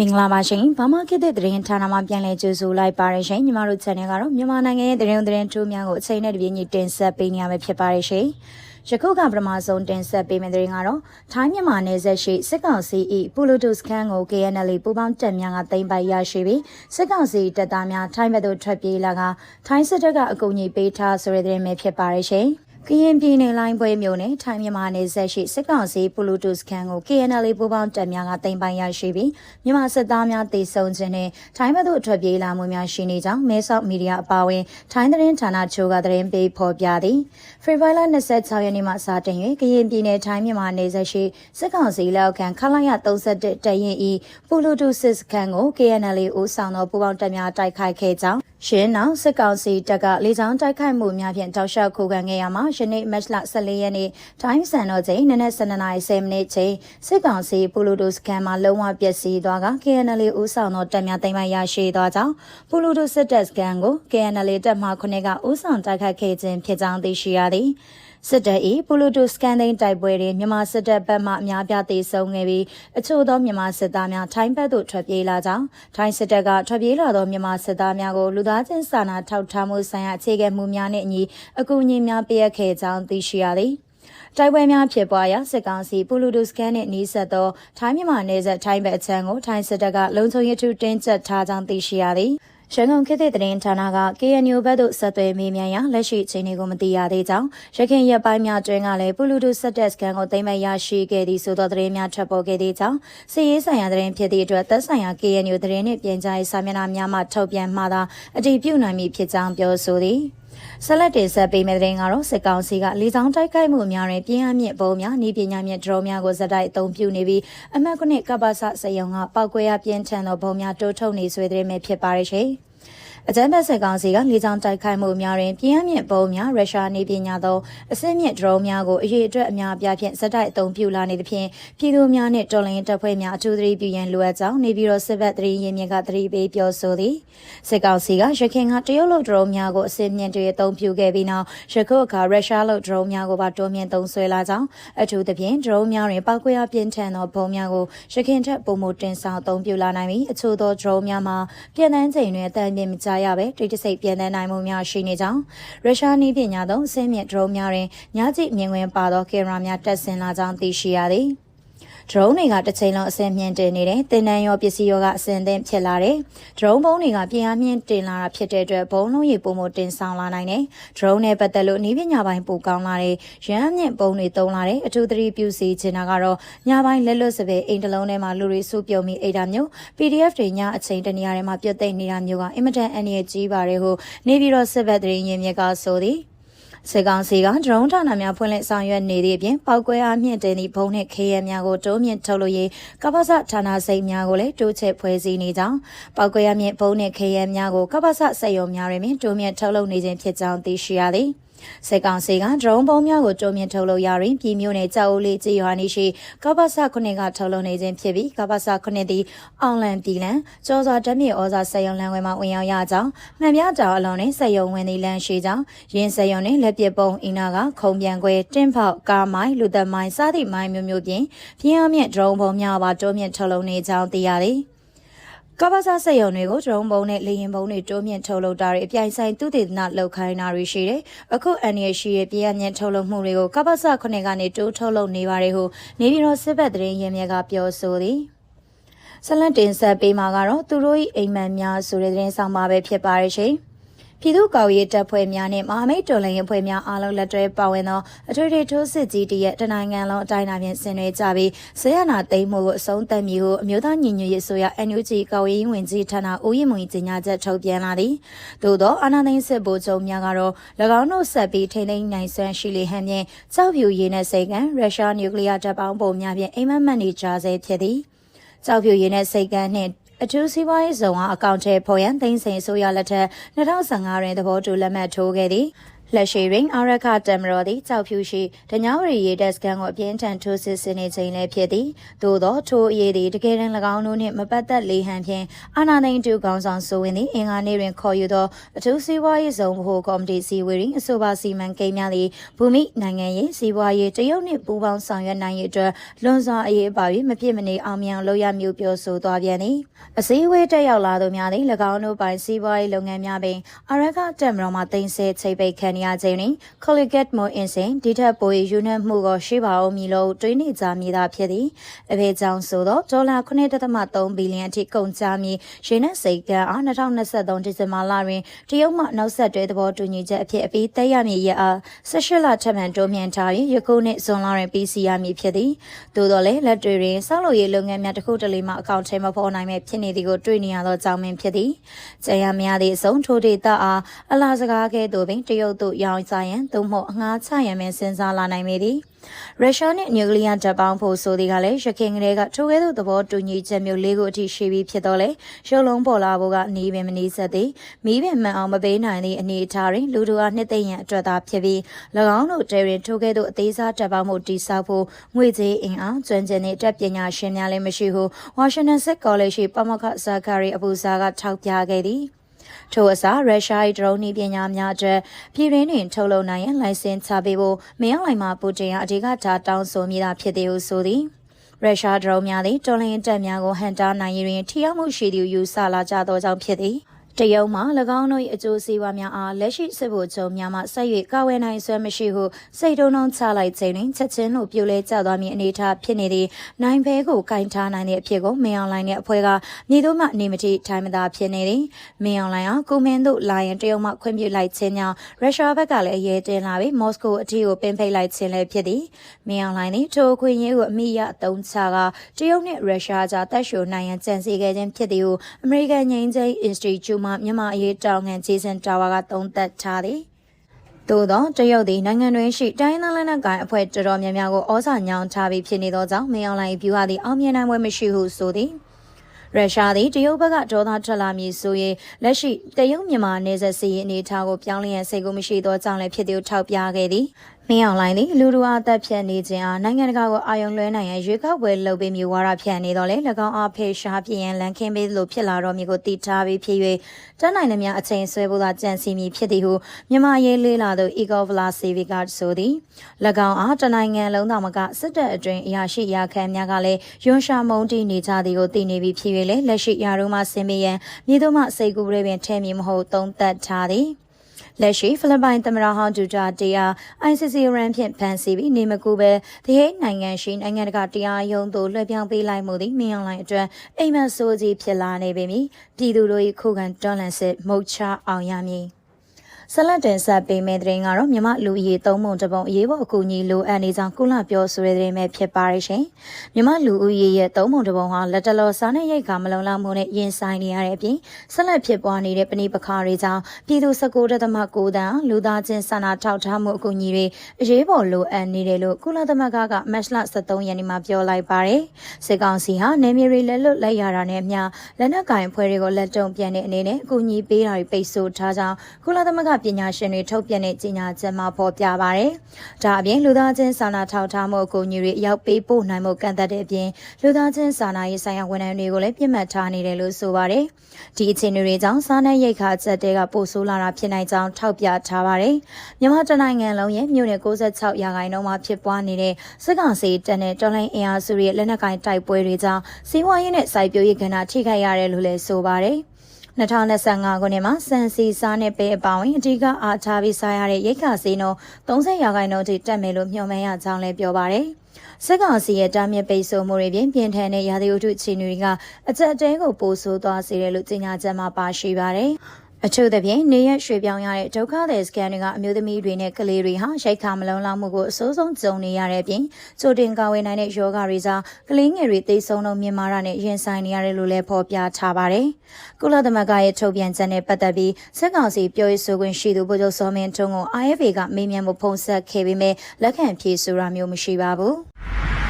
မင်္ဂလာပါရှင်။ဘာမှခေတ်တဲ့သတင်းဌာနမှာပြန်လည်ကြိုဆိုလိုက်ပါရရှင်။ညီမတို့ channel ကတော့မြန်မာနိုင်ငံရဲ့သတင်းသတင်းထူးများကိုအချိန်နဲ့တပြေးညီတင်ဆက်ပေးနေရမှာဖြစ်ပါရရှင်။ယခုကပထမဆုံးတင်ဆက်ပေးမယ့်သတင်းကတော့ထိုင်းမြန်မာနယ်စပ်ရှိစစ်ကောင်စီ၏ပူလိုတိုစခန်းကို KNL ပူပေါင်းတပ်များကသိမ်းပိုက်ရရှိပြီးစစ်ကောင်စီတပ်သားများထိုင်းဘက်သို့ထွက်ပြေးလာကထိုင်းစစ်တပ်ကအကူအညီပေးထားဆိုတဲ့သတင်းပဲဖြစ်ပါရရှင်။ ကရင်ပြည်နယ်လိုင်းပွဲမြို့နယ်ထိုင်းမြန်မာနယ်စပ်ရှိစစ်ကောင်စီပူလူတုစခန်းကို KNL ပူးပေါင်းတပ်များကတင်ပိုင်ရရှိပြီးမြန်မာစစ်သားများတေဆုံခြင်းနဲ့ထိုင်းဘက်သို့ထွက်ပြေးလာမှုများရှိနေကြောင်းမဲဆောက်မီဒီယာအပါအဝင်ထိုင်းသတင်းဌာနချို့ကသတင်းပေးဖော်ပြသည်ဖေဖော်ဝါရီ26ရက်နေ့မှစတင်၍ကရင်ပြည်နယ်ထိုင်းမြန်မာနယ်စပ်ရှိစစ်ကောင်စီလက်အောက်ခံခလာရ31တရင်ဤပူလူတုစစ်စခန်းကို KNL ဦးဆောင်သောပူးပေါင်းတပ်များတိုက်ခိုက်ခဲ့ကြောင်း ရှင်းနောက်စစ်ကောင်စီတပ်ကလေကြောင်းတိုက်ခိုက်မှုများဖြင့်တောက်လျှောက်ခုခံခဲ့ရမှာယနေ့မတ်လ14ရက်နေ့တိုင်းစံတော်ချိန်နနက်7:10နာရီ10မိနစ်ချိန်စစ်ကောင်စီပူလူဒိုစကန်မှာလုံးဝပျက်စီးသွားက KNL ဦးဆောင်သောတပ်များသိမ်းပိုက်ရရှိသွားကြောင်းပူလူဒိုစစ်တပ်စကန်ကို KNL တပ်မှ9ကဦးဆောင်တိုက်ခိုက်ခဲ့ခြင်းဖြစ်ကြောင်းသိရှိရသည် စစ်တပ်၏ပူလူတူစကန်သိန်းတိုက်ပွဲတွင်မြန်မာစစ်တပ်ဘက်မှအများပြားသေဆုံးခဲ့ပြီးအချို့သောမြန်မာစစ်သားများထိုင်းဘက်သို့ထွက်ပြေးလာကြောင်းထိုင်းစစ်တပ်ကထွက်ပြေးလာသောမြန်မာစစ်သားများကိုလူသားချင်းစာနာထောက်ထားမှုဆိုင်ရာအခြေခံမှုများနှင့်အညီအကူအညီများပေးအပ်ခဲ့ကြောင်းသိရှိရသည်တိုက်ပွဲများဖြစ်ပွားရာစစ်ကောင်စီပူလူဒုစကန်နှင့်နီးစပ်သောထိုင်းမြန်မာနယ်စပ်ထိုင်းဘက်အချမ်းကိုထိုင်းစစ်တပ်ကလုံခြုံရေးထူးတင်းကျပ်ထားကြောင်းသိရှိရသည်။ ရန်ကုန်ခေတ်သစ်သတင်းဌာနက KNU ဘက်သို့ဆက်သွယ်မေးမြန်းရာလက်ရှိအခြေအနေကိုမသိရသေးကြောင်းရခိုင်ရက်ပိုင်းများတွင်ကလည်းပူလူတူဆက်တက်စကန်ကိုသိမ်းမဲ့ရရှိခဲ့သည့်ဆိုသောသတင်းများထွက်ပေါ်ခဲ့သေးကြောင်းစီရေးဆိုင်ရာသတင်းဖြစ်သည့်အတွက်သက်ဆိုင်ရာ KNU သတင်းနှင့်ပြန်ကြားရေးစာမျက်နှာများမှထုတ်ပြန်မှသာအတည်ပြုနိုင်မည်ဖြစ်ကြောင်းပြောဆိုသည် ဆက်လက်တင်ဆက်ပေးမယ့်တဲ့ရင်ကတော့စစ်ကောင်စီကလေကြောင်းတိုက်ခိုက်မှုများတွင်ပြင်းအားမြင့်ပုံများဤပညာမြင့်ဒရုန်းများကိုဇက်တိုက်အသုံးပြုနေပြီးအမှတ်ခုနှစ်ကပ္ပစစယုံကပောက်ကွဲရပြင်းထန်သောပုံများတိုးထုတ်နေဆွေးတဲ့မဲ့ဖြစ်ပါရရှင်။ အကြမ်းဖက်စစ်ကောင်စီကလေကြောင်းတိုက်ခိုက်မှုများတွင်ပြင်းအမြင့်ပုံများရုရှားနေပညာသောအစင်းမြင့်ဒရုန်းများကိုအရေးအတွက်အများအပြားဖြင့်စက်တိုက်အသုံးပြုလာနေသဖြင့်ပြည်သူများနှင့်တော်လှန်ရေးတပ်ဖွဲ့များအထူးသတိပြုရန်လိုအပ်ကြောင်းနေပြည်တော်စစ်ဘက်တရင်ရင်မြစ်ကသတိပေးပြောဆိုသည်စစ်ကောင်စီကရခိုင်ကတရုတ်လုဒရုန်းများကိုအစင်းမြင့်တွေအသုံးပြုခဲ့ပြီးနောက်ယခုအခါရုရှားလုဒရုန်းများကိုပါတိုးမြင့်သုံးဆွဲလာကြောင်းအထူးသဖြင့်ဒရုန်းများတွင်ပောက်ကွဲအပြင်းထန်သောဘုံများကိုရခိုင်ထက်ပုံမတင်ဆောင်အသုံးပြုလာနိုင်ပြီးအချို့သောဒရုန်းများမှာပြည်နှန်းချိန်တွင်အတန်ပြင်းမကြရဘဲတိတ်တဆိတ်ပြန်သန်းနိုင်မှုများရှိနေကြောင်းရုရှားနည်းပညာသုံးအစင်းမြင့်ဒရုန်းများတွင်ညကြည့်မြင်ကွင်းပါသောကင်မရာများတက်ဆင်လာကြောင်းသိရှိရသည်။ ဒရုန်းတွေကတစ်ချိန်လုံးအဆင့်မြင့်တင်နေတယ်။တင်နန်းရောပစ္စည်းရောကအဆင့်သင့်ဖြစ်လာတယ်။ဒရုန်းဘုံတွေကပြင်အားမြင့်တင်လာတာဖြစ်တဲ့အတွက်ဘုံလုံးရည်ပုံမတင်ဆောင်လာနိုင်တယ်။ဒရုန်းနဲ့ပတ်သက်လို့ဤပညာပိုင်းပိုကောင်းလာတယ်။ရဟန်းမြင့်ပုံတွေတုံးလာတယ်။အထူးသတိပြုစီချင်တာကတော့ညပိုင်းလက်လွတ်စပယ်အိမ်တလုံးထဲမှာလူတွေစုပြုံပြီးအိတ်တာမျိုး PDF တွေညအချိန်တနေရာထဲမှာပြတ်သိမ့်နေတာမျိုးကအင်မတန်အန္တရာယ်ကြီးပါတယ်ဟုနေပြည်တော်စစ်ဘက်သတင်းရင်းမြစ်ကဆိုသည်။ စစ်ကောင်စီကဒရုန်းဌာနများဖွင့်လှစ်ဆောင်ရွက်နေသည့်အပြင်ပောက်ကွဲအားမြင့်တင်သည့်ဘုံနှင့်ခေရများကိုတိုးမြင့်ထုတ်လို့ရေးကပ္ပစဌာနစိတ်များကိုလည်းတိုးချဲ့ဖွဲ့စည်းနေကြောင်းပောက်ကွဲအားမြင့်ဘုံနှင့်ခေရများကိုကပ္ပစစက်ရုံများတွင်တိုးမြင့်ထုတ်လုပ်နေခြင်းဖြစ်ကြောင်းသိရှိရသည်။ စစ်ကောင်စီကဒရုန်းပုံများကိုတုံ့ပြန်ထုတ်လုပ်ရရင်ပြည်မျိုးနယ်ကြောက်ဦးလေးကြေးရွာနေရှိကပ္ပစခုနှစ်ကထုတ်လုပ်နေခြင်းဖြစ်ပြီးကပ္ပစခုနှစ်သည်အောင်လန်ပြည်လန်ကျော်စွာဓမြေဩဇာစက်ရုံလမ်းဝဲမှာဝင်ရောက်ရကြောင်းမှန်ပြတောင်အလုံးနဲ့စက်ရုံဝင်သည့်လမ်းရှိကြောင်းရင်းစက်ရုံနှင့်လက်ပစ်ပုံအင်နာကခုံပြန်ခွဲတင်းဖောက်ကားမိုင်းလူသက်မိုင်းစသည့်မိုင်းမျိုးမျိုးပြင်ပြင်းအားမြင့်ဒရုန်းပုံများပါတုံ့ပြန်ထုတ်လုပ်နေကြောင်းသိရသည် ကဘာသာစက်ရုံတွေကိုဒရုန်းဘုံနဲ့လေရင်ဘုံတွေတိုးမြင့်ထုတ်လုပ်တာတွေအပြိုင်ဆိုင်သူတည်နာလောက်ခိုင်းတာတွေရှိတယ်။အခုအန်ရရှိရဲ့ပြည်အမြင့်ထုတ်လုပ်မှုတွေကိုကဘာသာခုနှစ်ကနေတိုးထုတ်လုပ်နေပါတယ်ဟုနေပြည်တော်စစ်ဘက်သတင်းရင်းမြစ်ကပြောဆိုသည်။ဆလန်တင်ဆက်ပေးမှာကတော့သူတို့၏အိမ်မက်များဆိုတဲ့သတင်းဆောင်ပါပဲဖြစ်ပါရဲ့ရှင်။ ပြည်သူ့ကော်ရေးတပ်ဖွဲ့များနဲ့မဟာမိတ်တော်လှန်ရေးဖွဲ့များအားလုံးလက်တွဲပါဝင်သောအထွေထွေထိုးစစ်ကြီးတရက်တနိုင်ငံလုံးအတိုင်းအတာဖြင့်ဆင်နွှဲကြပြီးဆရာနာသိမ်းမှုကိုအဆုံးသတ်မည်ဟုအမျိုးသားညီညွတ်ရေးဆိုရ NUG ကော်ရေးဝင်ကြီးဌာနဦးရင်မွေကြီးညာချက်ထုတ်ပြန်လာသည်သို့သောအာဏာသိမ်းစစ်ဗိုလ်ချုပ်များကတော့၎င်းတို့ဆက်ပြီးထိန်းသိမ်းနိုင်စွမ်းရှိလေဟန်ဖြင့်ကြောက်ဖြူရည်နဲ့စိတ်ကံရုရှားနျူကလ িয়ার တပ်ပေါင်းပုံများဖြင့်အိမ်မက်မက်နေကြဆဲဖြစ်သည်ကြောက်ဖြူရည်နဲ့စိတ်ကံနှင့် အထူးစီးပွားရေးဇုံအားအကောင့်ထဲပေါ်ရန်သိန်းစိန်ဆိုရလက်ထက်2015တွင်သဘောတူလက်မှတ်ထိုးခဲ့သည် လက်ရှိရင်အာရခတမတော်သည်ကြောက်ဖြူရှိဒညဝရီရေတက်စကန်ကိုအပြင်းထန်ထိုးစစ်ဆင်နေချိန်လည်းဖြစ်သည်သို့သောထိုအရေးသည်တကယ်တမ်း၎င်းတို့နှင့်မပတ်သက်လေဟန်ဖြင့်အာနာသိန်းတူကောင်းဆောင်ဆိုဝင်သည်အင်္ဂါနေ့တွင်ခေါ်ယူသောအထူးစီးပွားရေးဆောင်ဗဟိုကော်မတီစီဝေရင်အဆိုပါစီမံကိန်းများသည်ဘူမိနိုင်ငံရေးစီးပွားရေးတရုတ်နှင့်ပူးပေါင်းဆောင်ရွက်နိုင်ရေးအတွက်လွန်စွာအရေးပါ၍မဖြစ်မနေအောင်မြင်လုပ်ရမည်ပြောဆိုသွားပြန်သည်အစည်းအဝေးတက်ရောက်လာသူများသည်၎င်းတို့ပိုင်စီးပွားရေးလုပ်ငန်းများပင်အာရခတက်မတော်မှတင်ဆက်ချိတ်ပိတ်ခံရခြင်းတွင် Collegiate မိုအင်စင်ဒီထက်ပို၍ယူနက်မှုကိုရှိပါအောင်မည်လို့တွေးနေကြမည်သာဖြစ်သည်အဖေကြောင့်ဆိုတော့ဒေါ်လာ9.3ဘီလီယံအထိကုန်ကျမည်ရင်းနှက်စိတ်ကန်းအား2023ဒီဇင်ဘာလတွင်တရုတ်မှနောက်ဆက်တွဲသဘောတူညီချက်အဖြစ်အပြီးသက်ရမည်ရအား18လထပ်မံတိုးမြှင့်ထားပြီးယခုနှစ်ဇွန်လတွင်ပြီးစီရမည်ဖြစ်သည်သို့တော်လည်းလက်တွေတွင်ဆောက်လုပ်ရေးလုပ်ငန်းများတစ်ခုတလေမှအကောင့်ထဲမပေါ်နိုင်မဲ့ဖြစ်နေသည်ကိုတွေ့နေရသောကြောင့်ပင်ဖြစ်သည်ကျန်ရများသည့်အဆုံးထိုဒေတာအားအလားစကားကဲ့သို့ပင်တရုတ်သို့ရောင်းစားရန်သို့မဟုတ်အငှားချရန်ပင်စဉ်းစားလာနိုင်ပေသည်ရုရှားနှင့်နျူကလ িয়ার တပ်ပေါင်းဖို့ဆိုသည်ကလည်းရခိုင်ကလေးကထိုကဲ့သို့သဘောတူညီချက်မျိုးလေးခုအထိရှိပြီးဖြစ်တော့လေရုပ်လုံးပေါ်လာဖို့ကနေပင်မနေဆက်သည်မိပင်မှန်အောင်မပေးနိုင်သည့်အနေအထားတွင်လူတို့အားနှစ်သိမ့်ရန်အတွက်သာဖြစ်ပြီး၎င်းတို့တဲရင်ထိုကဲ့သို့အသေးစားတပ်ပေါင်းမှုတိစောက်ဖို့ငွေကြေးအင်အားကျွမ်းကျင်သည့်တပ်ပညာရှင်များလည်းမရှိဟုဝါရှင်တန်စစ်ကောလိပ်ရှိပမခဇာကာရီအပူဇာကထောက်ပြခဲ့သည် ထို့အစားရုရှား၏ဒရုန်းဤပညာများအတွက်ပြည်ရင်းတွင်ထုတ်လုပ်နိုင်ရန်လိုင်စင်ချပေးဖို့မင်းအောင်လှိုင်မှပူတင်အဓိကထားတောင်းဆိုမိတာဖြစ်သည်ဟုဆိုသည်ရုရှားဒရုန်းများသည်တော်လှန်ရေးတပ်များကိုဟန်တာနိုင်ရင်းထိရောက်မှုရှိသည့်ယူဆလာကြသောကြောင့်ဖြစ်သည် တရုတ်မှ၎င်းတို့၏အကျိုးစီးပွားများအားလက်ရှိစစ်ဗိုလ်ချုပ်များမှဆက်၍ကာဝယ်နိုင်စွမ်းမရှိဟုစိတ်တုံးတုံးချလိုက်ခြင်းတွင်ချက်ချင်းလိုပြိုလဲကျသွားမည်အနေအထားဖြစ်နေသည့်နိုင်ဘဲကိုကင်ထားနိုင်တဲ့အဖြစ်ကိုမင်းအောင်လှိုင်ရဲ့အဖွဲ့ကမြေတို့မှနေမတိထိုင်မသာဖြစ်နေသည်မင်းအောင်လှိုင်အားကုမင်းတို့လာရင်တရုတ်မှခွင့်ပြုလိုက်ခြင်းကြောင့်ရုရှားဘက်ကလည်းအရေးတင်လာပြီးမော်စကိုအထီကိုပင်ဖိတ်လိုက်ခြင်းလည်းဖြစ်သည်မင်းအောင်လှိုင်သည်ထိုခွင့်ရေးကိုအမိရအသုံးချကတရုတ်နှင့်ရုရှားကြားတပ်ရှိုနိုင်ရန်ကြံစည်ခဲ့ခြင်းဖြစ်သည်ဟုအမေရိကန်ငြိမ်းချမ်း Institute မှမြန်မာအရေးတောင်ငံဂျေဆန်တာဝါကသုံးသပ်ထားသည်သို့သောတရုတ်သည်နိုင်ငံတွင်ရှိတိုင်းသားလက်နက်ကိုင်အဖွဲ့တော်တော်များများကိုဩဇာညောင်းထားပြီးဖြစ်နေသောကြောင့်မင်းအောင်လှိုင်ဗျူဟာသည်အောင်မြင်နိုင်ပွဲမရှိဟုဆိုသည်ရုရှားသည်တရုတ်ဘက်ကဒေါသထွက်လာမည်ဆိုရင်လက်ရှိတရုတ်မြန်မာနယ်စပ်စီးရင်အနေထားကိုပြောင်းလဲရန်စိတ်ကူးမရှိသောကြောင့်လည်းဖြစ်သူထောက်ပြခဲ့သည် မင်းအောင်လိုင်းသည်လူတို့အားတက်ဖြတ်နေခြင်းအားနိုင်ငံတကာကိုအာရုံလွှဲနိုင်ရန်ရွေးကောက်ပွဲလုပ်ပေးမျိုးဝါဒဖြန့်နေတော့လေ၎င်းအားဖေရှားပြင်းရန်လန်ခင်းပေးလို့ဖြစ်လာတော့မျိုးကိုတည်ထားပြီးဖြစ်၍တန်းနိုင်သမျှအချိန်ဆွဲဖို့သာကြံစီမည်ဖြစ်သည်ဟုမြန်မာရေးလေးလာသူ Eagle Vlasevic ကဆိုသည်၎င်းအားတနိုင်ငံလုံးသာမကစစ်တပ်အတွင်းအရာရှိရာခံများကလည်းယွန်ရှာမုံတီနေကြသည်ကိုသိနေပြီးဖြစ်၍လေလက်ရှိရာတို့မှဆင်းပေးရန်မြေတို့မှစိတ်ကူးရဲပင်ထဲမြင်မဟုတ်သုံးသက်ထားသည် လက်ရှိဖိလစ်ပိုင်သမ္မတဟောင်းဒူတာတေယာ ICC ရန်ဖြင့်ဖမ်းဆီးပြီးနေမကူပဲတဟိနိုင်ငံရှိနိုင်ငံတကာတရားရုံးသို့လွှဲပြောင်းပေးလိုက်မှုသည်မင်းအောင်လှိုင်အတွက်အိမ်မက်ဆိုးကြီးဖြစ်လာနေပေမည်ပြည်သူတို့၏ခုခံတွန်းလှန်စစ်မုတ်ချအောင်ရမည် ဆလတ်တင်ဆက်ပေးမယ့်တဲ့ရင်ကတော့မြမလူအရေးသုံးပုံတစ်ပုံအရေးပေါ်အကူအညီလိုအပ်နေကြောင်းကုလပြောဆိုတဲ့တဲ့မဲ့ဖြစ်ပါရရှင်မြမလူဦးရေရဲ့သုံးပုံတစ်ပုံဟာလက်တလောစားနဲ့ရိတ်ခါမလုံလောက်မှုနဲ့ရင်ဆိုင်နေရတဲ့အပြင်ဆက်လက်ဖြစ်ပွားနေတဲ့ပဏိပခါတွေကြောင့်ပြည်သူ19.9တန်းလူသားချင်းစာနာထောက်ထားမှုအကူအညီတွေအရေးပေါ်လိုအပ်နေတယ်လို့ကုလသမဂ္ဂကမတ်လ23ရက်နေ့မှာပြောလိုက်ပါတယ်စစ်ကောင်စီဟာနေမြေတွေလက်လွတ်လိုက်ရတာနဲ့အမျှလက်နက်ကင်ဖွဲ့တွေကိုလက်တုံပြန်တဲ့အနေနဲ့အကူအညီပေးတာတွေပိတ်ဆို့ထားကြောင်းကုလသမဂ္ဂပညာရှင်တွေထုတ်ပြန်တဲ့ကြေညာချက်မှာဖော်ပြပါရယ်။ဒါအပြင်လူသားချင်းစာနာထောက်ထားမှုအကူအညီတွေရောက်ပေးပို့နိုင်မှုကန့်သတ်တဲ့အပြင်လူသားချင်းစာနာရေးဆိုင်ရာဝန်ထမ်းတွေကိုလည်းပြစ်မှတ်ထားနေတယ်လို့ဆိုပါရယ်။ဒီအခြေအနေတွေကြောင့်စားနပ်ရိက္ခာချက်တဲကပို့ဆိုးလာတာဖြစ်နိုင်ကြောင်းထောက်ပြထားပါရယ်။မြန်မာတနိုင်ငံလုံးရဲ့မြို့နယ်66ရာခိုင်နှုန်းမှာဖြစ်ပွားနေတဲ့စစ်ကောင်စီတပ်နဲ့တော်လှန်အင်အားစုရဲ့လက်နက်ကိုင်တိုက်ပွဲတွေကြောင့်စီးပွားရေးနဲ့စိုက်ပျိုးရေးကဏ္ဍထိခိုက်ရတယ်လို့လည်းဆိုပါရယ်။ 2025ခုနှစ်မှာစံစီစားနဲ့ပဲအပါဝင်အဓိကအားထားပြီးစားရတဲ့ရိတ်ခါစီနှုန်း30ရာခိုင်နှုန်းထိတက်မယ်လို့မျှော်မှန်းရကြောင်းလည်းပြောပါရယ်။စက်ကောင်စီရဲ့တားမြစ်ပိတ်ဆို့မှုတွေပြင်ပြင်ထန်တဲ့ရာသီဥတုအခြေအနေတွေကအကြက်တဲကိုပိုဆိုးသွားစေတယ်လို့ကြေညာချက်မှာပါရှိပါတယ်။ အထူးသဖြင့်နေရရွှေပြောင်းရတဲ့ဒုက္ခသည်စကန်တွေကအမျိုးသမီးတွေနဲ့ကလေးတွေဟာရှိတ်ခါမလုံလောက်မှုကိုအဆိုးဆုံးကြုံနေရတဲ့အပြင်ချိုတင်ကာဝေးနိုင်တဲ့ယောဂတွေကြောင့်ကလေးငယ်တွေသိဆုံးတော့မြင်မာတာနဲ့ရင်ဆိုင်နေရတယ်လို့လည်းဖော်ပြထားပါတယ်။ကုလသမဂ္ဂရဲ့ထုတ်ပြန်ချက်နဲ့ပတ်သက်ပြီးစစ်ကောင်စီပြောရေးဆိုခွင့်ရှိသူဗိုလ်ချုပ်စောမင်းထွန်းကို IFA ကမေးမြန်းမှုဖုံးဆက်ခဲ့ပေမဲ့လက်ခံဖြေဆိုတာမျိုးမရှိပါဘူး။